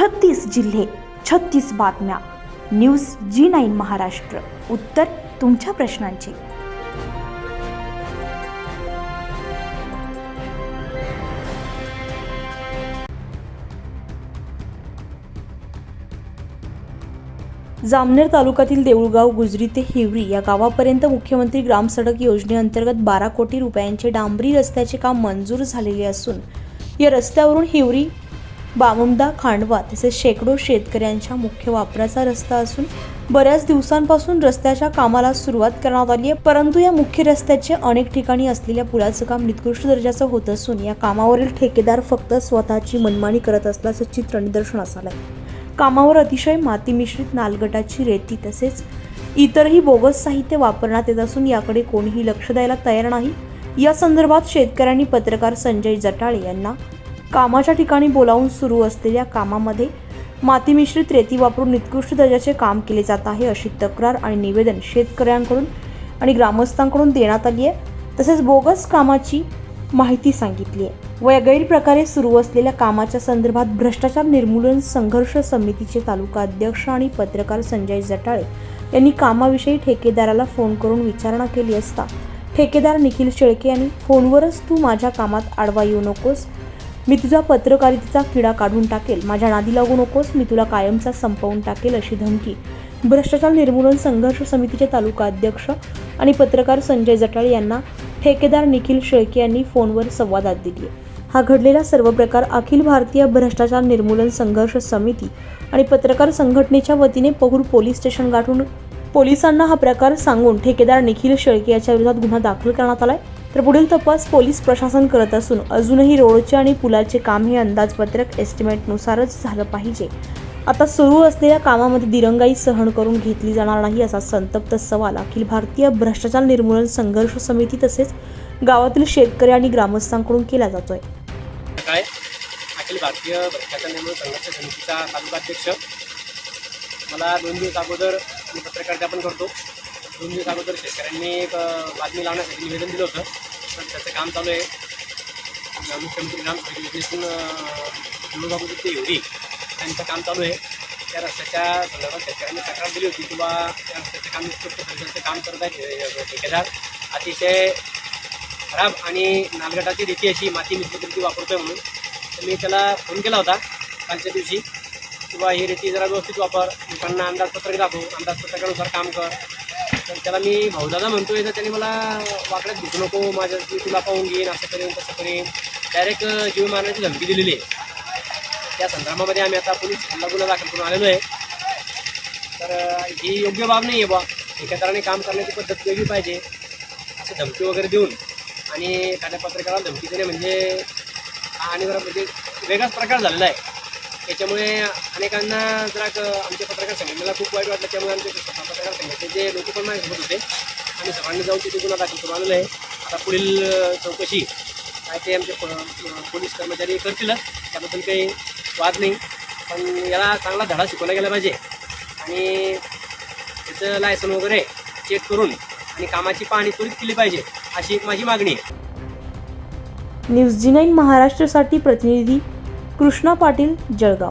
छत्तीस जिल्हे छत्तीस बातम्या. News G nine Maharashtra. उत्तर तुमच्या प्रश्नांची. जामनेर तालुक्यातील देऊळगाव गुजरी ते हिवरी या गावापर्यंत मुख्यमंत्री ग्रामसडक योजनेअंतर्गत बारा कोटी रुपयांचे डांबरी रस्त्याचे काम मंजूर झालेले असून या रस्त्यावरून हिवरी बामुमदा खांडवा तसेच शेकडो शेतकऱ्यांच्या मुख्य वापराचा रस्ता असून बऱ्याच दिवसांपासून रस्त्याच्या कामाला सुरुवात करण्यात आली आहे. परंतु या मुख्य रस्त्याचे अनेक ठिकाणी असलेल्या पुलाचं काम निकृष्ट दर्जाचं होत असून या कामावरील ठेकेदार फक्त स्वतःची मनमानी करत असल्याचं चित्र निदर्शनास आलंय कामावर अतिशय माती मिश्रित नालगटाची रेती तसेच इतरही बोगस साहित्य वापरण्यात येत असून याकडे कोणीही लक्ष द्यायला तयार नाही. या संदर्भात शेतकऱ्यांनी पत्रकार संजय जटाळे यांना कामाच्या ठिकाणी बोलावून सुरू असलेल्या कामामध्ये माती मिश्रित रेती वापरून निकृष्ट दर्जाचे काम केले जात आहे अशी तक्रार आणि निवेदन शेतकऱ्यांकडून आणि ग्रामस्थांकडून देण्यात आली आहे. तसेच बोगस कामाची माहिती सांगितली आहे. व या गैरप्रकारे सुरू असलेल्या कामाच्या संदर्भात भ्रष्टाचार निर्मूलन संघर्ष समितीचे तालुका अध्यक्ष आणि पत्रकार संजय जटाळे यांनी कामाविषयी ठेकेदाराला फोन करून विचारणा केली असता ठेकेदार निखिल शेळके यांनी फोनवरच तू माझ्या कामात आडवा येऊ नकोस. मी तुझा पत्रकारितेचा किडा काढून टाकेल. माझ्या नादी लागू नकोस. मी तुला कायमचा संपवून टाकेल अशी धमकी. भ्रष्टाचार निर्मूलन संघर्ष समितीचे तालुका अध्यक्ष आणि पत्रकार संजय जटाळे यांना ठेकेदार निखिल शेळके यांनी फोनवर संवादात दिली. हा घडलेला सर्व प्रकार अखिल भारतीय भ्रष्टाचार निर्मूलन संघर्ष समिती आणि पत्रकार संघटनेच्या वतीने पहूर पोलीस स्टेशन गाठून पोलिसांना हा प्रकार सांगून ठेकेदार निखिल शेळके याच्या विरोधात गुन्हा दाखल करण्यात आलाय. तर पुढील तपास पोलीस प्रशासन करत असून अजूनही रोडचे आणि पुलाचे काम हे अंदाजपत्रक एस्टिमेटनुसारच झालं पाहिजे. आता सुरू असलेल्या कामामध्ये दिरंगाई सहन करून घेतली जाणार नाही असा संतप्त सवाल अखिल भारतीय भ्रष्टाचार निर्मूलन संघर्ष समिती तसेच गावातील शेतकरी आणि ग्रामस्थांकडून केला जातोय. काय? अखिल भारतीय भ्रष्टाचार निर्मूलन संघर्ष समितीचा तालुकाध्यक्ष. मला दोन दिवस अगोदर मी पत्रकार करतो. दोन दिवस अगोदर शेतकऱ्यांनी एक बातमी लावण्यासाठी निवेदन दिलं होतं. पण त्याचं काम चालू आहे. मुख्यमंत्री ग्राम सडक योजनेतून बाबू ते एवढी त्यांचं काम चालू आहे. त्या रस्त्याच्या संदर्भात शेतकऱ्यांनी तक्रार दिली होती किंवा त्या रस्त्याचं काम निश्चित काम करत आहे ठेकेदार. अतिशय खराब आणि नालगटाची रीती अशी माती मिश्रित वापरतो वापरतोय म्हणून. तर मी त्याला फोन केला होता कालच्या दिवशी. किंवा ही रीती जरा व्यवस्थित वापर. लोकांना अंदाजपत्रक दाखव. अंदाजपत्रकानुसार काम कर. तर त्याला मी भाऊदादा म्हणतोय तर त्याने मला वाकड्यात भेटू नको माझ्या मी तुला पाहून घेईन असं करेन तसं करेन. डायरेक्ट जीव मारण्याची धमकी दिलेली आहे. त्या संदर्भामध्ये आम्ही आता पोलीस हल्ला गुन्हा दाखल करून आलेलो आहे. तर ही योग्य बाब नाही आहे बा ठेकेदाराने काम करण्याची पद्धत वेगळी पाहिजे अशी धमकी वगैरे देऊन आणि एखाद्या पत्रकाराला धमकी देणे म्हणजे हा आणि जरा म्हणजे वेगळाच प्रकार झालेला आहे. त्याच्यामुळे अनेकांना जरा आमच्या पत्रकार संघटनेला खूप वाईट वाटलं त्यामुळे आमचे पत्रकार संघटनेचे लोक पण माझ्यासोबत होते आम्ही सर्वांनी जाऊन तिथे गुन्हा दाखल करून आलेलं आहे. आता पुढील चौकशी काय ते आमचे प- पोलीस कर्मचारी करतीलच त्याबद्दल काही वाद नाही. पण याला चांगला धडा शिकवला गेला पाहिजे. आणि त्याचं लायसन वगैरे चेक करून आणि कामाची पाहणी त्वरित केली पाहिजे अशी एक माझी मागणी आहे. न्यूज जी नाईन महाराष्ट्रासाठी प्रतिनिधी कृष्णा पाटील जळगाव.